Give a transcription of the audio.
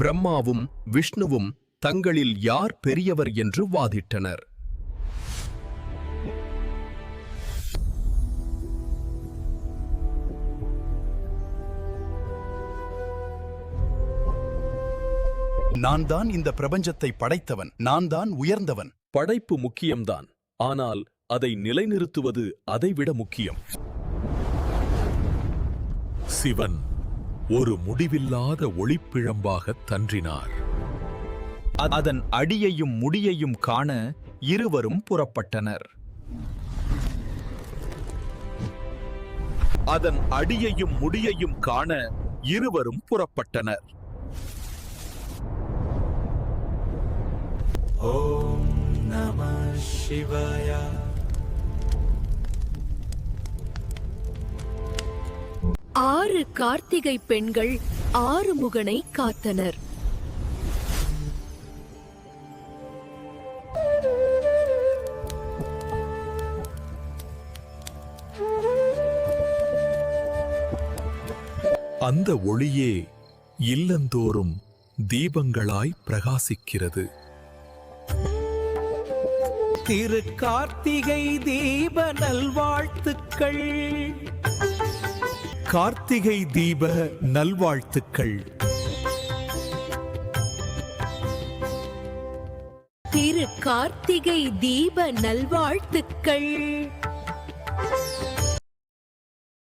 பிரம்மாவும் விஷ்ணுவும் தங்களில் யார் பெரியவர் என்று வாதிட்டனர். நான் தான் இந்த பிரபஞ்சத்தை படைத்தவன் நான் தான் உயர்ந்தவன். படைப்பு முக்கியம்தான் ஆனால் அதை நிலைநிறுத்துவது அதைவிட முக்கியம். சிவன். ஒரு முடிவில்லாத ஒளிப்பிழம்பாக தன்றினார். அதன் அடியையும் முடியையும் காண இருவரும் புறப்பட்டனர். அதன் அடியையும் முடியையும் காண இருவரும் புறப்பட்டனர். ஆறு கார்த்திகை பெண்கள் ஆறுமுகனை காத்தனர். அந்த ஒளியே இல்லந்தோறும் தீபங்களாய் பிரகாசிக்கிறது. திரு கார்த்திகை தீப நல்வாழ்த்துக்கள். கார்த்திகை தீப நல்வாழ்த்துக்கள். திரு கார்த்திகை தீப நல்வாழ்த்துக்கள்.